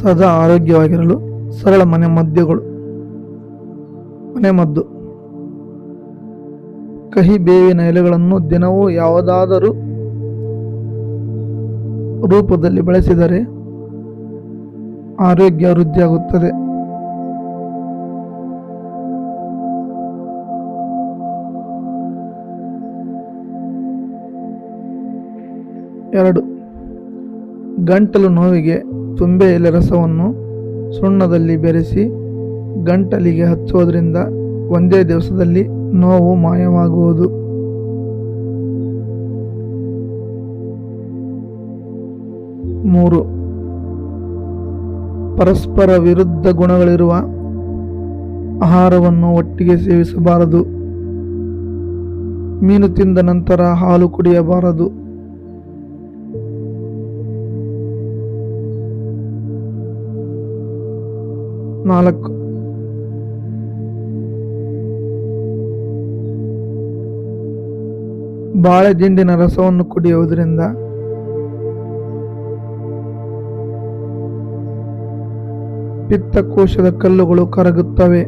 ಸದಾ ಆರೋಗ್ಯವಾಗಿರಲು ಸರಳ ಮನೆ ಮದ್ದುಗಳು ಮನೆಮದ್ದು ಕಹಿ ಬೇವಿನ ಎಲೆಗಳನ್ನು ದಿನವೂ ಯಾವುದಾದರೂ ರೂಪದಲ್ಲಿ ಬಳಸಿದರೆ ಆರೋಗ್ಯ ವೃದ್ಧಿಯಾಗುತ್ತದೆ. ಎರಡು, ಗಂಟಲು ನೋವಿಗೆ ತುಂಬೆ ಎಲೆ ರಸವನ್ನು ಸುಣ್ಣದಲ್ಲಿ ಬೆರೆಸಿ ಗಂಟಲಿಗೆ ಹಚ್ಚುವುದರಿಂದ ಒಂದೇ ದಿವಸದಲ್ಲಿ ನೋವು ಮಾಯವಾಗುವುದು. ಮೂರು. ಪರಸ್ಪರ ವಿರುದ್ಧ ಗುಣಗಳಿರುವ ಆಹಾರವನ್ನು ಒಟ್ಟಿಗೆ ಸೇವಿಸಬಾರದು. ಮೀನು ತಿಂದ ನಂತರ ಹಾಲು ಕುಡಿಯಬಾರದು. ನಾಲ್ಕು. ಬಾಳೆ ದಿಂಡಿನ ರಸವನ್ನು ಕುಡಿಯುವುದರಿಂದ ಪಿತ್ತಕೋಶದ ಕಲ್ಲುಗಳು ಕರಗುತ್ತವೆ.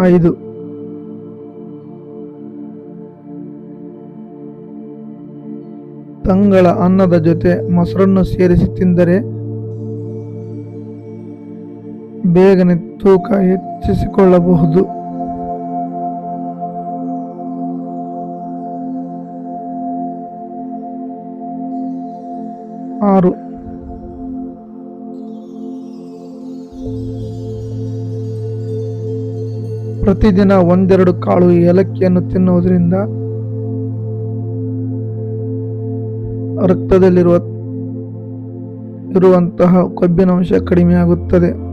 ಐದು. ತಂಗಳ ಅನ್ನದ ಜೊತೆ ಮೊಸರನ್ನು ಸೇರಿಸಿ ತಿಂದರೆ ಬೇಗನೆ ತೂಕ ಹೆಚ್ಚಿಸಿಕೊಳ್ಳಬಹುದು. ಆರು. ಪ್ರತಿದಿನ ಒಂದೆರಡು ಕಾಳು ಏಲಕ್ಕಿಯನ್ನು ತಿನ್ನುವುದರಿಂದ ರಕ್ತದಲ್ಲಿರುವ ಇರುವಂತಹ ಕೊಬ್ಬಿನಾಂಶ ಕಡಿಮೆಯಾಗುತ್ತದೆ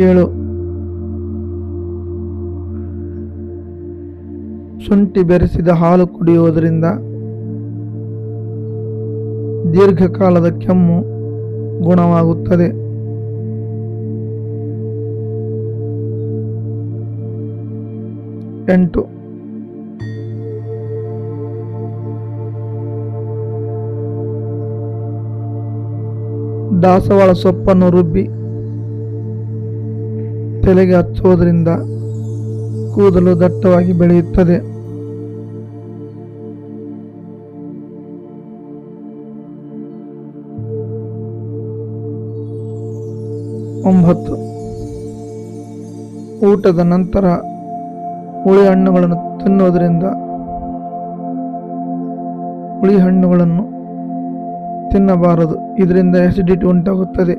ಏಳು. ಶುಂಠಿ ಬೆರೆಸಿದ ಹಾಲು ಕುಡಿಯುವುದರಿಂದ ದೀರ್ಘಕಾಲದ ಕೆಮ್ಮು ಗುಣವಾಗುತ್ತದೆ. ಎಂಟು. ದಾಸವಾಳ ಸೊಪ್ಪನ್ನು ರುಬ್ಬಿ ತಲೆಗೆ ಹಚ್ಚುವುದರಿಂದ ಕೂದಲು ದಟ್ಟವಾಗಿ ಬೆಳೆಯುತ್ತದೆ. ಒಂಬತ್ತು. ಊಟದ ನಂತರ ಹುಳಿ ಹಣ್ಣುಗಳನ್ನು ತಿನ್ನುವುದರಿಂದ ಹುಳಿ ಹಣ್ಣುಗಳನ್ನು ತಿನ್ನಬಾರದು. ಇದರಿಂದ ಆಸಿಡಿಟಿ ಉಂಟಾಗುತ್ತದೆ.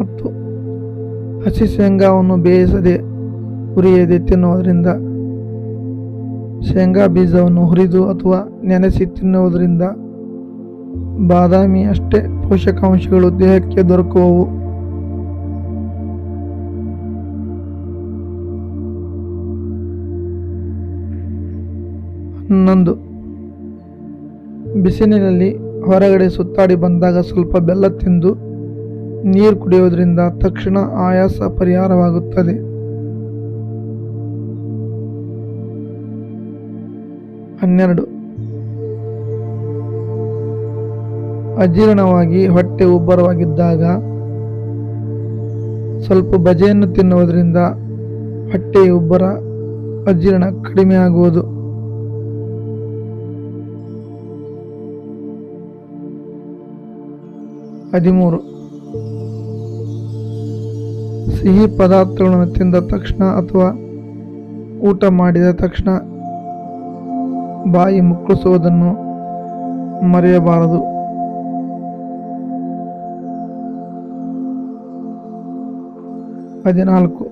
ಮತ್ತು ಹಸಿ ಶೇಂಗಾವನ್ನು ಬೇಯಿಸದೆ ಹುರಿಯದೆ ತಿನ್ನುವುದರಿಂದ ಶೇಂಗಾ ಬೀಜವನ್ನು ಹುರಿದು ಅಥವಾ ನೆನೆಸಿ ತಿನ್ನುವುದರಿಂದ ಬಾದಾಮಿ ಅಷ್ಟೇ. ಪೋಷಕಾಂಶಗಳು ದೇಹಕ್ಕೆ ದೊರಕುವವು. ಹನ್ನೊಂದು. ಬಿಸಿಲಿನಲ್ಲಿ ಹೊರಗಡೆ ಸುತ್ತಾಡಿ ಬಂದಾಗ ಸ್ವಲ್ಪ ಬೆಲ್ಲ ತಿಂದು ನೀರು ಕುಡಿಯೋದ್ರಿಂದ ತಕ್ಷಣ ಆಯಾಸ ಪರಿಹಾರವಾಗುತ್ತದೆ. ಹನ್ನೆರಡು. ಅಜೀರ್ಣವಾಗಿ ಹೊಟ್ಟೆ ಉಬ್ಬರವಾಗಿದ್ದಾಗ ಸ್ವಲ್ಪ ಬಜೆಯನ್ನು ತಿನ್ನುವುದರಿಂದ ಹೊಟ್ಟೆ ಉಬ್ಬರ ಅಜೀರ್ಣ ಕಡಿಮೆಯಾಗುವುದು ಹದಿಮೂರು. ಸಿಹಿ ಪದಾರ್ಥಗಳನ್ನು ತಿಂದ ತಕ್ಷಣ ಅಥವಾ ಊಟ ಮಾಡಿದ ತಕ್ಷಣ ಬಾಯಿ ಮುಕ್ಕಳಿಸುವುದನ್ನು ಮರೆಯಬಾರದು. ಹದಿನಾಲ್ಕು.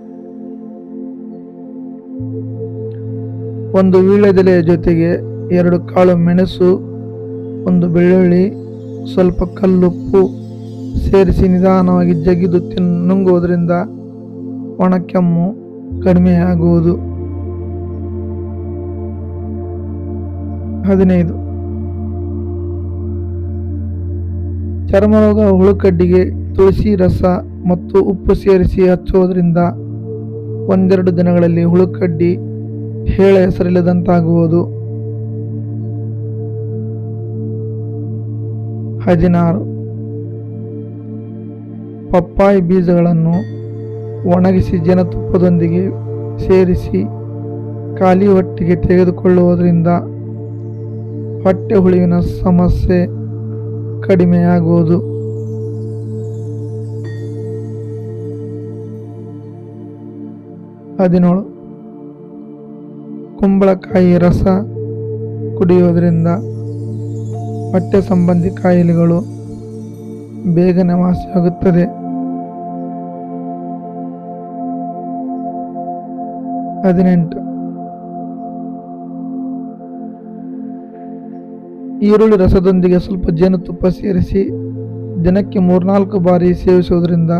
ಒಂದು ವೀಳ್ಯದೆಲೆಯ ಜೊತೆಗೆ ಎರಡು ಕಾಳು ಮೆಣಸು, ಒಂದು ಬೆಳ್ಳುಳ್ಳಿ, ಸ್ವಲ್ಪ ಕಲ್ಲುಪ್ಪು ಸೇರಿಸಿ ನಿಧಾನವಾಗಿ ಜಗಿದು ತಿನ್, ನುಂಗುವುದರಿಂದ ಒಣಕೆಮ್ಮು ಕಡಿಮೆಯಾಗುವುದು. ಹದಿನೈದು. ಚರ್ಮರೋಗ ಹುಳುಕಡ್ಡಿಗೆ ತುಳಸಿ ರಸ ಮತ್ತು ಉಪ್ಪು ಸೇರಿಸಿ ಹಚ್ಚುವುದರಿಂದ ಒಂದೆರಡು ದಿನಗಳಲ್ಲಿ ಹುಳುಕಡ್ಡಿ ಹೇಳ ಹೆಸರಿಲ್ಲದಂತಾಗುವುದು. ಹದಿನಾರು. ಪಪ್ಪಾಯಿ ಬೀಜಗಳನ್ನು ಒಣಗಿಸಿ ಜೇನುತುಪ್ಪದೊಂದಿಗೆ ಸೇರಿಸಿ ಖಾಲಿ ಹೊಟ್ಟೆಗೆ ತೆಗೆದುಕೊಳ್ಳುವುದರಿಂದ ಹೊಟ್ಟೆ ಹುಳುವಿನ ಸಮಸ್ಯೆ ಕಡಿಮೆಯಾಗುವುದು. ಹದಿನೇಳು. ಕುಂಬಳಕಾಯಿ ರಸ ಕುಡಿಯುವುದರಿಂದ ಹೊಟ್ಟೆ ಸಂಬಂಧಿ ಕಾಯಿಲೆಗಳು ಬೇಗನೆ ವಾಸಿಯಾಗುತ್ತದೆ. ಹದಿನೆಂಟು. ಈರುಳ್ಳಿ ರಸದೊಂದಿಗೆ ಸ್ವಲ್ಪ ಜೇನುತುಪ್ಪ ಸೇರಿಸಿ ದಿನಕ್ಕೆ ಮೂರ್ನಾಲ್ಕು ಬಾರಿ ಸೇವಿಸುವುದರಿಂದ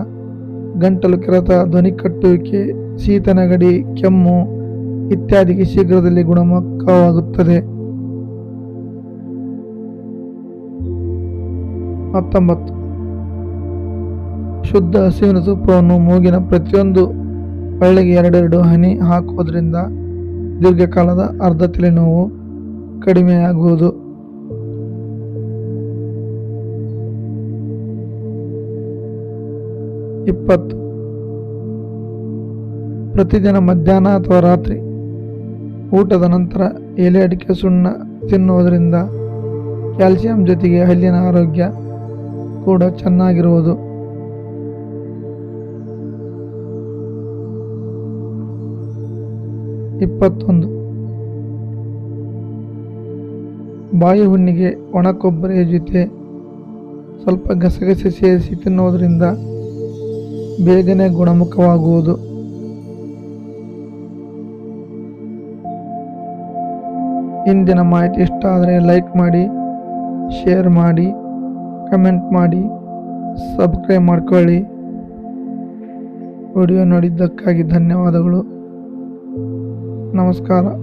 ಗಂಟಲು ಕೆರೆತ ಧ್ವನಿ ಕಟ್ಟುವಿಕೆ ಶೀತ ನೆಗಡಿ ಕೆಮ್ಮು ಇತ್ಯಾದಿಗೆ ಶೀಘ್ರದಲ್ಲಿ ಗುಣಮುಖವಾಗುತ್ತದೆ. ಹತ್ತೊಂಬತ್ತು. ಶುದ್ಧ ಹಸಿವಿನ ತುಪ್ಪವನ್ನು ಮೂಗಿನ ಪ್ರತಿಯೊಂದು ಹಳ್ಳಿಗೆ ಎರಡೆರಡು ಹನಿ ಹಾಕುವುದರಿಂದ ದೀರ್ಘಕಾಲದ ಅರ್ಧ ತಲೆನೋವು ಕಡಿಮೆಯಾಗುವುದು. ಇಪ್ಪತ್ತು. ಪ್ರತಿದಿನ ಮಧ್ಯಾಹ್ನ ಅಥವಾ ರಾತ್ರಿ ಊಟದ ನಂತರ ಎಲೆ ಅಡಿಕೆ ಸುಣ್ಣ ತಿನ್ನುವುದರಿಂದ ಕ್ಯಾಲ್ಸಿಯಂ ಜೊತೆಗೆ ಹಲ್ಲಿನ ಆರೋಗ್ಯ ಕೂಡ ಚೆನ್ನಾಗಿರುವುದು. ಇಪ್ಪತ್ತೊಂದು. ಬಾಯಿ ಹುಣ್ಣಿಗೆ ಒಣ ಕೊಬ್ಬರಿಯ ಜೊತೆ ಸ್ವಲ್ಪ ಗಸಗಸೆ ಸೇರಿಸಿ ತಿನ್ನುವುದರಿಂದ ಬೇಗನೆ ಗುಣಮುಖವಾಗುವುದು. ಇಂದಿನ ಮಾಹಿತಿ ಇಷ್ಟ ಆದರೆ ಲೈಕ್ ಮಾಡಿ, ಶೇರ್ ಮಾಡಿ, ಕಮೆಂಟ್ ಮಾಡಿ, ಸಬ್ಸ್ಕ್ರೈಬ್ ಮಾಡ್ಕೊಳ್ಳಿ. ವಿಡಿಯೋ ನೋಡಿದ್ದಕ್ಕಾಗಿ ಧನ್ಯವಾದಗಳು. ನಮಸ್ಕಾರ.